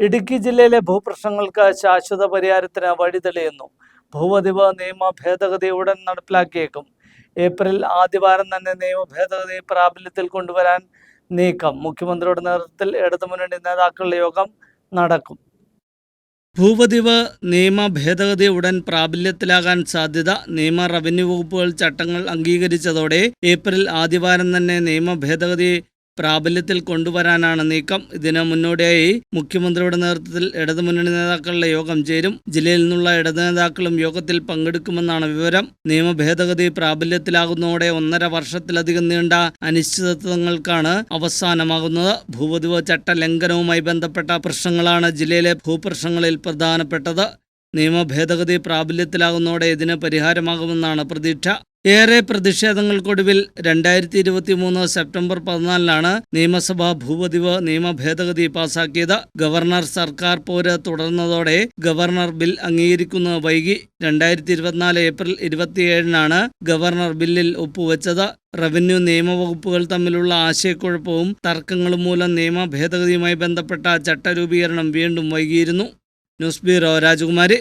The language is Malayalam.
ഇടുക്കി ജില്ലയിലെ ഭൂപ്രശ്നങ്ങൾക്ക് ശാശ്വത പരിഹാരത്തിന് വഴിതെളിയുന്നു. ഭൂവധിവ് നിയമ ഭേദഗതി ഉടൻ നടപ്പിലാക്കിയേക്കും. ഏപ്രിൽ ആദ്യവാരം തന്നെ നിയമ ഭേദഗതി പ്രാബല്യത്തിൽ കൊണ്ടുവരാൻ നീക്കം. മുഖ്യമന്ത്രിയുടെ നേതൃത്വത്തിൽ ഇടതുമുന്നണി നേതാക്കളുടെ യോഗം നടക്കും. ഭൂപതിവ് നിയമ ഭേദഗതി ഉടൻ പ്രാബല്യത്തിലാകാൻ സാധ്യത നിയമ റവന്യൂ വകുപ്പുകൾ ചട്ടങ്ങൾ അംഗീകരിച്ചതോടെ ഏപ്രിൽ ആദ്യവാരം തന്നെ നിയമ ഭേദഗതി പ്രാബല്യത്തിൽ കൊണ്ടുവരാനാണ് നീക്കം. ഇതിന് മുന്നോടിയായി മുഖ്യമന്ത്രിയുടെ നേതൃത്വത്തിൽ ഇടതുമുന്നണി നേതാക്കളുടെ യോഗം ചേരും. ജില്ലയിൽ നിന്നുള്ള ഇടതു നേതാക്കളും യോഗത്തിൽ പങ്കെടുക്കുമെന്നാണ് വിവരം. നിയമ ഭേദഗതി പ്രാബല്യത്തിലാകുന്നതോടെ ഒന്നര വർഷത്തിലധികം നീണ്ട അനിശ്ചിതത്വങ്ങൾക്കാണ് അവസാനമാകുന്നത്. ഭൂപതിവ് ചട്ട ലംഘനവുമായി ബന്ധപ്പെട്ട പ്രശ്നങ്ങളാണ് ജില്ലയിലെ ഭൂപ്രശ്നങ്ങളിൽ പ്രധാനപ്പെട്ടത്. നിയമ ഭേദഗതി പ്രാബല്യത്തിലാകുന്നതോടെ ഇതിന് പരിഹാരമാകുമെന്നാണ് പ്രതീക്ഷ. ഏറെ പ്രതിഷേധങ്ങൾക്കൊടുവിൽ രണ്ടായിരത്തി ഇരുപത്തി മൂന്ന് സെപ്റ്റംബർ പതിനാലിനാണ് നിയമസഭാ ഭൂപതിവ് നിയമ ഭേദഗതി പാസാക്കിയത്. ഗവർണർ സർക്കാർ പോര് തുടർന്നതോടെ ഗവർണർ ബിൽ അംഗീകരിക്കുന്നത് വൈകി രണ്ടായിരത്തി ഇരുപത്തിനാല് ഏപ്രിൽ ഇരുപത്തിയേഴിനാണ് ഗവർണർ ബില്ലിൽ ഒപ്പുവെച്ചത്. റവന്യൂ നിയമവകുപ്പുകൾ തമ്മിലുള്ള ആശയക്കുഴപ്പവും തർക്കങ്ങളും മൂലം നിയമ ഭേദഗതിയുമായി ബന്ധപ്പെട്ട ചട്ടരൂപീകരണം വീണ്ടും വൈകിയിരുന്നു. ന്യൂസ് ബ്യൂറോ രാജകുമാരി.